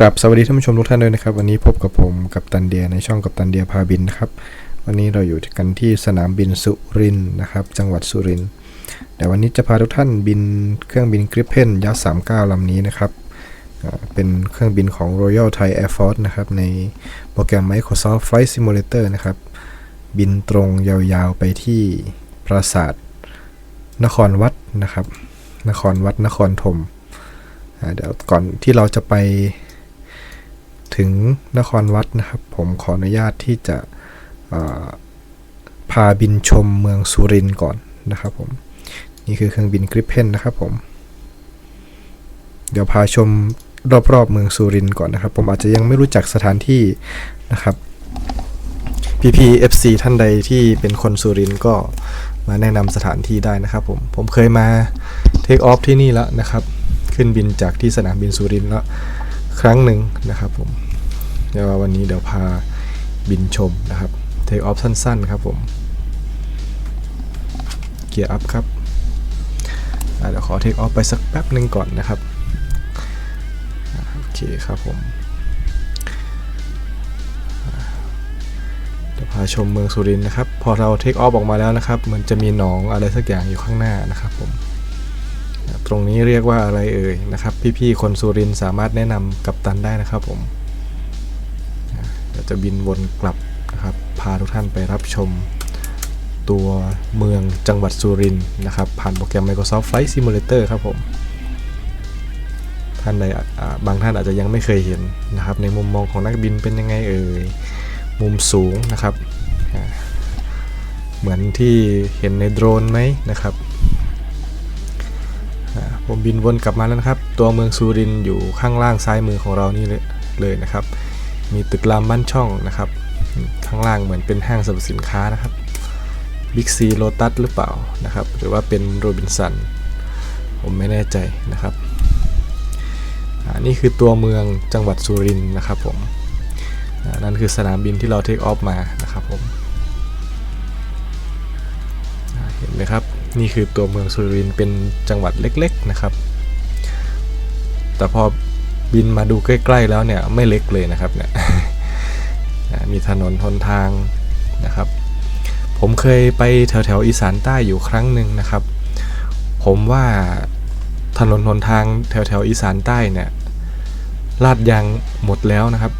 กราบสวัสดีท่านผู้ชมทุกท่านด้วยนะครับ วันนี้พบกับผมกับตันเดียในช่องกับตันเดียพาบินนะครับ วันนี้เราอยู่กันที่สนามบินสุรินทร์นะครับ จังหวัดสุรินทร์แต่วันนี้จะพาทุกท่านบินเครื่องบินกริปเพนยักษ์39ลำนี้นะครับเป็นเครื่องบินของ Royal Thai Air Force นะครับในโปรแกรม Microsoft Flight Simulator นะครับ บินตรงยาวๆไปที่ปราสาทนครวัดนะครับ นครวัดนครธมเดี๋ยวก่อนที่เราจะไป ถึงนครวัดนะครับ ผมขออนุญาตที่จะพาบินชมเมืองสุรินทร์ก่อนนะครับผม นี่คือเครื่องบินกริปเพนนะครับผม เดี๋ยวพาชมรอบๆเมืองสุรินทร์ก่อนนะครับ ผมอาจจะยังไม่รู้จักสถานที่นะครับ PPFC ท่านใดที่เป็นคนสุรินทร์ก็มาแนะนำสถานที่ได้นะครับผม ผมเคยมาเทคออฟที่นี่แล้วนะครับ ขึ้นบินจากที่สนามบินสุรินทร์แล้ว ครั้งหนึ่งนะครับผมเดี๋ยววันนี้เดี๋ยวพาบินชมนะครับเทคออฟสั้น ๆ ครับผมเกียร์อัพครับเดี๋ยวขอเทคออฟไปสักแป๊บหนึ่งก่อนนะครับโอเคครับผมเดี๋ยวพาชมเมืองสุรินทร์นะครับ พอเราเทคออฟออกมาแล้วนะครับ มันจะมีหนองอะไรสักอย่างอยู่ข้างหน้านะครับผม ตรงนี้เรียกว่าอะไรเอ่ยนะครับ พี่ๆคนสุรินสามารถแนะนำกับตันได้นะครับผมเดี๋ยวจะบินวนกลับนะครับ พาทุกท่านไปรับชมตัวเมืองจังหวัดสุรินนะครับ ผ่านโปรแกรม Microsoft Flight Simulator ครับผม ท่านใดบางท่านอาจจะยังไม่เคยเห็นนะครับ ในมุมมองของนักบินเป็นยังไงเอ่ย มุมสูงนะครับ เหมือนที่เห็นในโดรนไหมนะครับ ผมบินวนกลับมาแล้วนะครับ ตัวเมืองซูรินอยู่ข้างล่างซ้ายมือของเรานี่เลยเลยนะครับ มีตึกรามบ้านช่องนะครับ ข้างล่างเหมือนเป็นห้างสรรพสินค้านะครับบิ๊กซีโ t ตัสหรือเปล่านะครับ หรือว่าเป็นโรบินสันผมไม่แน่ใจนะครับอ่านี่คือตัวเมืองจังหวัดสุรินทร์นะครับผมนั่นคือสนามบินที่เราเทคออฟมานะครับผมเห็นไหมครับ นี่คือตัวเมืองสุรินทร์เป็นจังหวัดเล็กๆนะครับ แต่พอบินมาดูใกล้ๆแล้วเนี่ยไม่เล็กเลยนะครับเนี่ยมีถนนหนทางนะครับ ผมเคยไปแถวๆอีสานใต้อยู่ครั้งหนึ่งนะครับ ผมว่าถนนหนทางแถวๆอีสานใต้เนี่ยลาดยางหมดแล้วนะครับ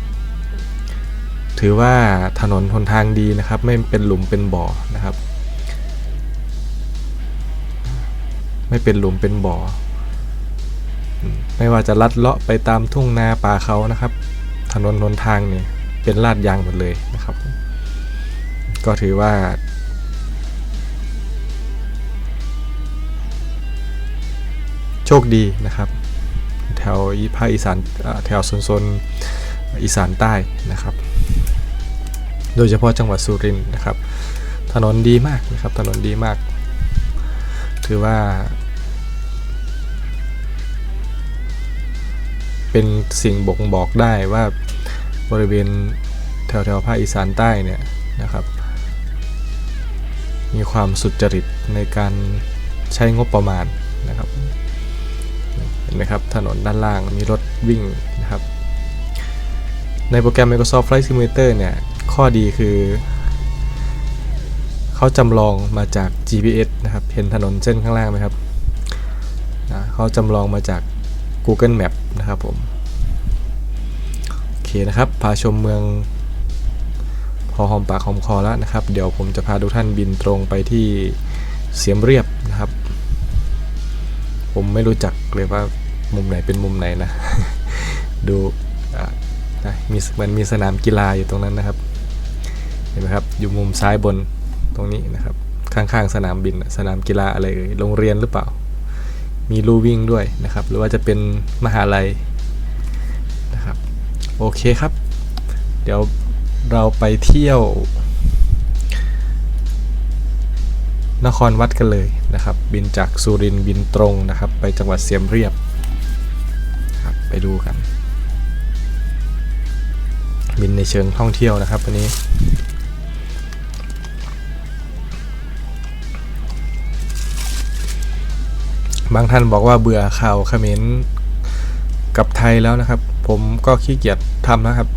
ถือว่าถนนหนทางดีนะครับ ไม่เป็นหลุมเป็นบ่อนะครับ ไม่เป็นหลุมเป็นบ่อ ไม่ว่าจะลัดเลาะไปตามทุ่งนาป่าเขานะครับ ถนนหนทางเนี่ยเป็นลาดยางหมดเลยนะครับ ก็ถือว่า โชคดีนะครับ แถวอีภาคอีสานแถวโซนอีสานใต้นะครับ โดยเฉพาะจังหวัดสุรินทร์นะครับ ถนนดีมากนะครับ ถนนดีมาก ถือว่า เป็นสิ่งบ่งบอกได้ว่าบริเวณแถวแถวๆภาคอีสานใต้เนี่ยนะครับ มีความสุจริตในการใช้งบประมาณนะครับเห็นไหมครับถนนด้านล่างมีรถวิ่งนะครับ ในโปรแกรม Microsoft Flight Simulator เนี่ย ข้อดีคือเขาจำลองมาจาก GPS นะครับ เห็นถนนเส้นข้างล่างไหมครับนะเขาจำลองมาจาก Google Map นะครับผม โอเคนะครับ พาชมเมืองพอหอมปากหอมคอแล้วนะครับ เดี๋ยวผมจะพาทุกท่านบินตรงไปที่เสียมเรียบนะครับ ผมไม่รู้จักเลยว่ามุมไหนเป็นมุมไหนนะ ดูมีมันมีสนามกีฬาอยู่ตรงนั้นนะครับ เห็นไหมครับ อยู่มุมซ้ายบนตรงนี้นะครับ ข้างๆสนามบิน สนามกีฬาอะไรเอ่ยโรงเรียนหรือเปล่า มีลู่วิ่งด้วยนะครับ หรือว่าจะเป็นมหาลัยนะครับโอเคครับ เดี๋ยวเราไปเที่ยว นครวัดกันเลยนะครับ บินจากสุรินทร์บินตรงนะครับ ไปจังหวัดเสียมเรียบครับไปดูกัน บินในเชิงท่องเที่ยวนะครับวันนี้ บางท่านบอกว่าเบื่อข่าวเขมรกับไทยแล้วนะครับ ผมก็ขี้เกียจทำนะครับ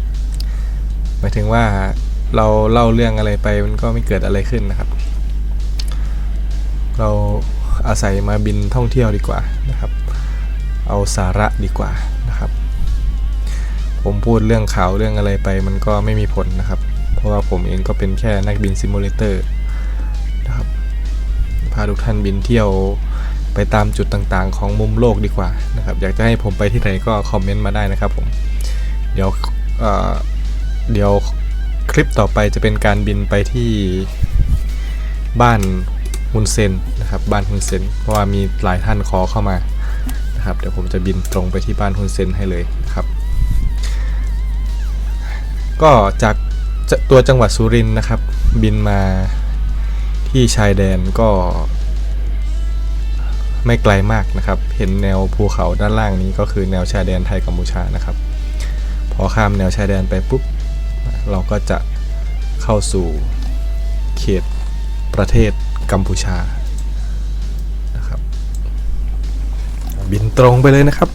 หมายถึงว่าเราเล่าเรื่องอะไรไปมันก็ไม่เกิดอะไรขึ้นนะครับ เราอาศัยมาบินท่องเที่ยวดีกว่านะครับ เอาสาระดีกว่านะครับ ผมพูดเรื่องข่าวเรื่องอะไรไปมันก็ไม่มีผลนะครับ เพราะว่าผมเองก็เป็นแค่นักบินซิมูเลเตอร์นะครับ พาทุกท่านบินเที่ยว ไปตามจุดต่างๆ ของมุมโลกดีกว่านะครับ อยากจะให้ผมไปที่ไหนก็คอมเมนต์มาได้นะครับผม เดี๋ยวเเดี๋ยวคลิปต่อไปจะเป็นการบินไปที่บ้านฮุนเซนนะครับบ้านฮุนเซนเพราะว่ามีหลายท่านขอเข้ามานะครับ เดี๋ยวผมจะบินตรงไปที่บ้านฮุนเซนให้เลยนะครับ ก็จากตัวจังหวัดสุรินทร์นะครับ บินมาที่ชายแดนก็ ไม่ไกลมากนะครับ เห็นแนวภูเขาด้านล่างนี้ก็คือแนวชายแดนไทยกัมพูชานะครับ พอข้ามแนวชายแดนไปปุ๊บ เราก็จะเข้าสู่เขตประเทศกัมพูชานะครับ บินตรงไปเลยนะครับ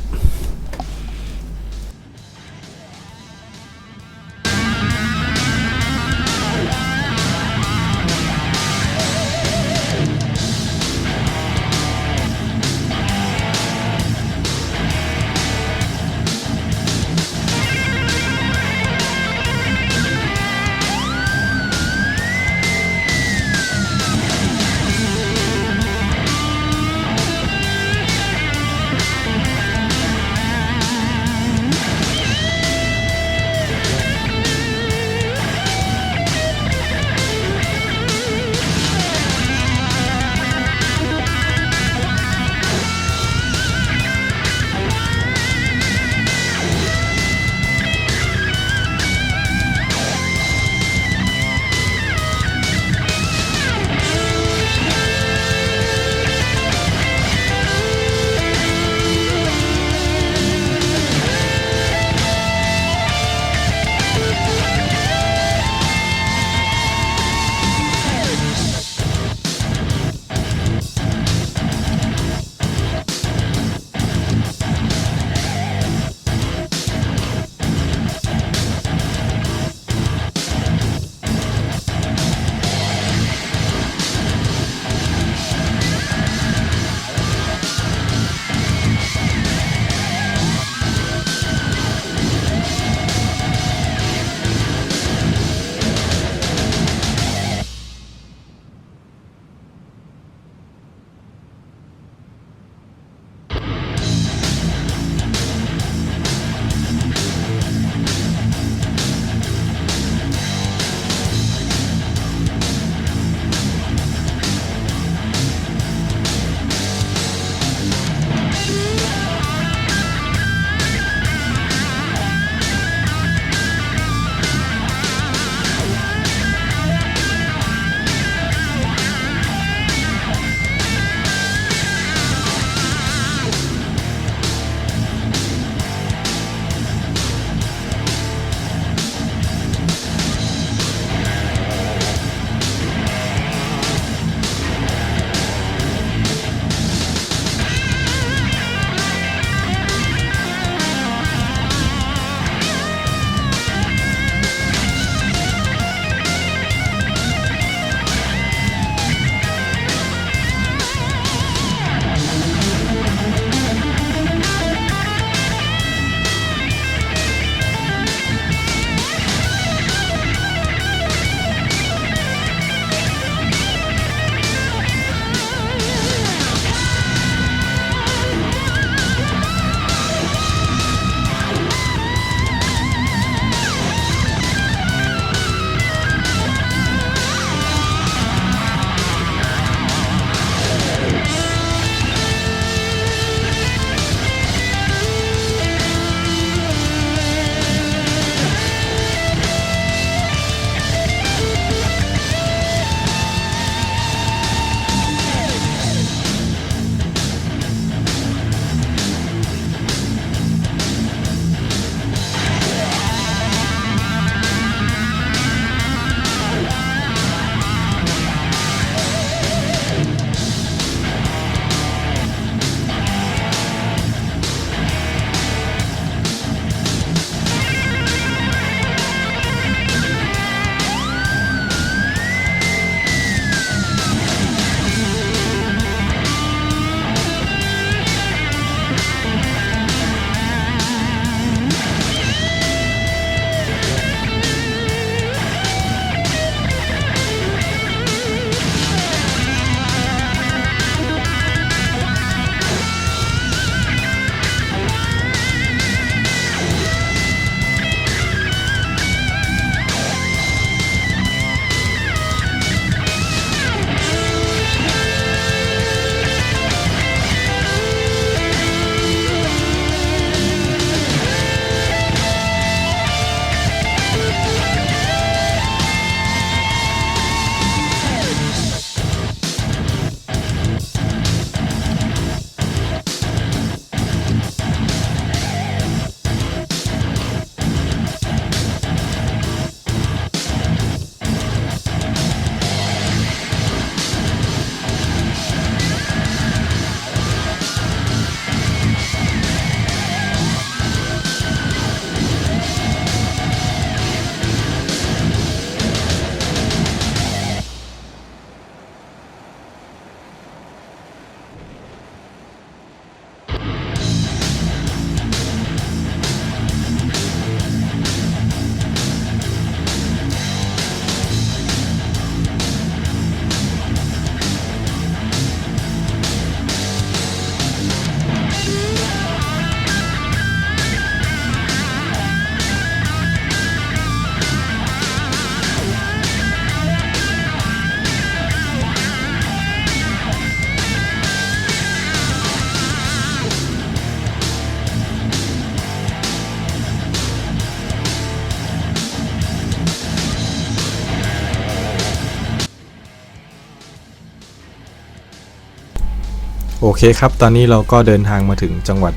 โอเคครับ ตอนนี้เราก็เดินทางมาถึงจังหวัด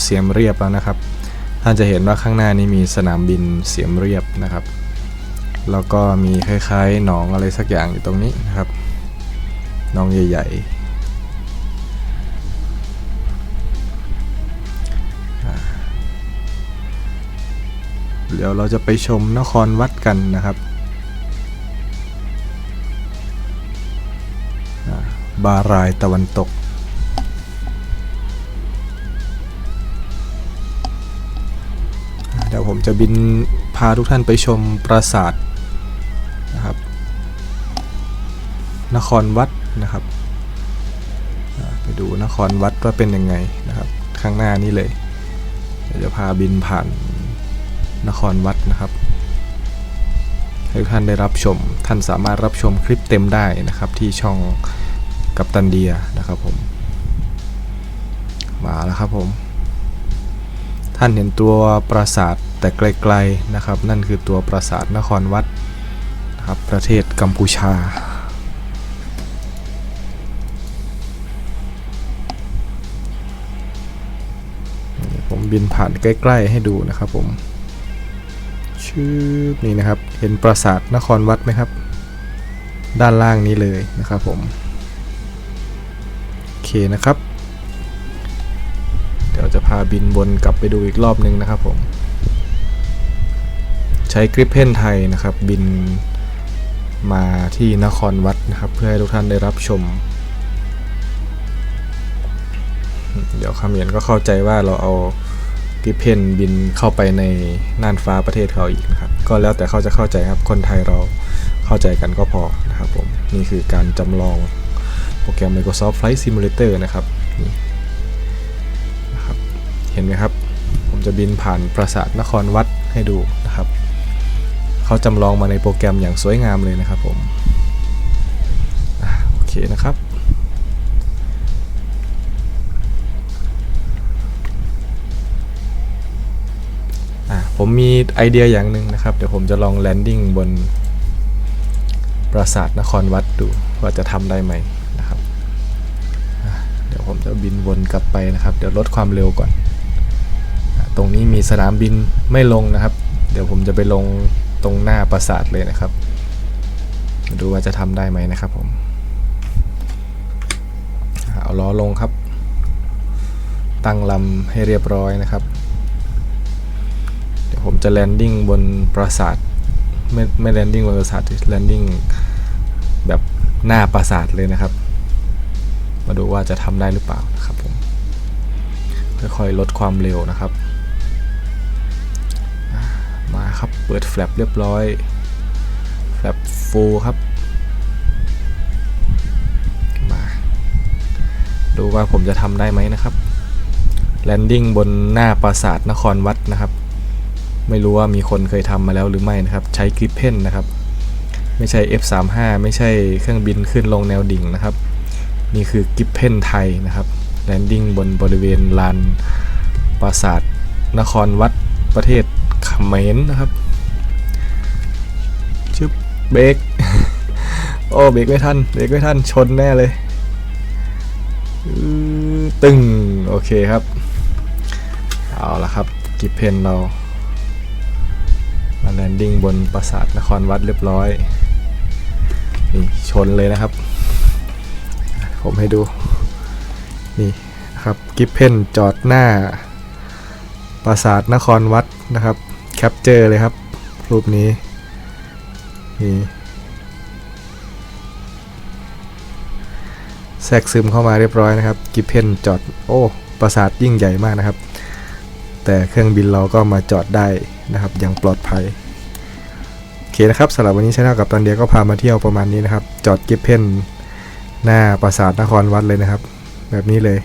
เสียมเรียบแล้วนะครับ ท่านจะเห็นว่าข้างหน้านี้มีสนามบินเสียมเรียบนะครับ แล้วก็มีคล้ายๆหนองอะไรสักอย่างอยู่ตรงนี้นะครับหนองใหญ่ๆ เดี๋ยวเราจะไปชมนครวัดกันนะครับบารายตะวันตก ดี๋ยวผมจะบินพาทุกท่านไปชมปราสาทนะครับ นครวัดนะครับ ไปดูนครวัดว่าเป็นยังไงนะครับ ข้างหน้านี้เลยเดี๋ยวจะพาบินผ่านนครวัดนะครับให้ทุกท่านได้รับชม ท่านสามารถรับชมคลิปเต็มได้นะครับที่ช่องกัปตันเดียนะครับผมมาแล้วครับผม ท่านเห็นตัวปราสาท แต่ไกลๆนะครับ นั่นคือตัวปราสาทนครวัดนะครับประเทศกัมพูชา ผมบินผ่านใกล้ ๆ ให้ดูนะครับผมชื่อนี่นะครับเห็นปราสาทนครวัดไหมครับ ด้านล่างนี้เลยนะครับผมโอเคนะครับ เดี๋ยวจะพาบินวนกลับไปดูอีกรอบนึงนะครับผม ใช้กริปเพนไทยนะครับ บินมาที่นครวัดนะครับ เพื่อให้ทุกท่านได้รับชม เดี๋ยวคำเห็นก็เข้าใจว่าเราเอากริปเพนบินเข้าไปในน่านฟ้าประเทศเขาอีกนะครับ ก็แล้วแต่เขาจะเข้าใจครับคนไทยเราเข้าใจกันก็พอนะครับผมนี่คือการจำลองโปรแกรม Microsoft Flight Simulator นะครับนี่นะครับ เห็นไหมครับ ผมจะบินผ่านปราสาทนครวัดให้ดูนะครับ เขาจำลองมาในโปรแกรมอย่างสวยงามเลยนะครับผมโอเคนะครับผมมีไอเดียอย่างหนึ่งนะครับ เดี๋ยวผมจะลองแลนดิ้งบนปราสาทนครวัดดูว่าจะทำได้ไหมนะครับเดี๋ยวผมจะบินวนกลับไปนะครับ เดี๋ยวลดความเร็วก่อน ตรงนี้มีสนามบินไม่ลงนะครับ เดี๋ยวผมจะไปลง ตรงหน้าปราสาทเลยนะครับมาดูว่าจะทำได้ไหมนะครับผม เอาล้อลงครับ ตั้งลำให้เรียบร้อยนะครับ เดี๋ยวผมจะแลนดิ้งบนปราสาท ไม่ไม่แลนดิ้งบนปราสาทแลนดิ้งแบบหน้าปราสาทเลยนะครับ มาดูว่าจะทำได้หรือเปล่านะครับผม ค่อยๆลดความเร็วนะครับ มาครับเปิดแฟลปเรียบร้อยแฟลปฟูครับมาดูว่าผมจะทำได้ไหมนะครับแลนดิ้งบนหน้าปราสาทนครวัดนะครับ ไม่รู้ว่ามีคนเคยทำมาแล้วหรือไม่นะครับ ใช้กริปเพนนะครับ ไม่ใช่ F35 ไม่ใช่เครื่องบินขึ้นลงแนวดิ่งนะครับ นี่คือกิฟเพนไทยนะครับแลนดิ้งบนบริเวณลานปราสาทนครวัดประเทศ ขมรนะครับชึบเบรกโอ้เบรกไม่ทันเบรกไม่ทันชนแน่เลยตึงโอเคครับ เอาละครับกิฟเพนเรามาแลนดิ้งบนปราสาทนครวัดเรียบร้อยนี่ชนเลยนะครับ ผมให้ดูนี่ครับกิฟเพนจอดหน้าปราสาทนครวัดนะครับ แคปเจอร์เลยครับ รูปนี้นี่แทรกซึมเข้ามาเรียบร้อยนะครับ กิฟเพนจอด โอ้ปราสาทยิ่งใหญ่มากนะครับ แต่เครื่องบินเราก็มาจอดได้นะครับ อย่างปลอดภัย โอเคนะครับสำหรับวันนี้ชาแนลกับตันเดียก็พามาเที่ยวประมาณนี้นะครับ จอดกิฟเพนหน้าปราสาทนครวัดเลยนะครับ แบบนี้เลย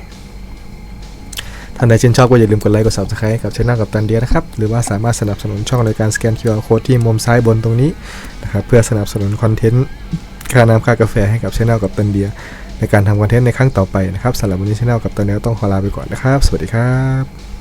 ท่านใดชื่นชอบก็อย่าลืมกดไลค์กด subscribe กับช่องกับตันเดียนะครับหรือว่าสามารถสนับสนุนช่องโดยการสแกน QR Code ที่มุมซ้ายบนตรงนี้นะครับเพื่อสนับสนุนคอนเทนต์ค่าน้ำค่ากาแฟให้กับช่องกับตันเดียในการทำคอนเทนต์ในครั้งต่อไปนะครับสำหรับวันนี้ช่องกับตันเดียต้องขอลาไปก่อนนะครับ สวัสดีครับ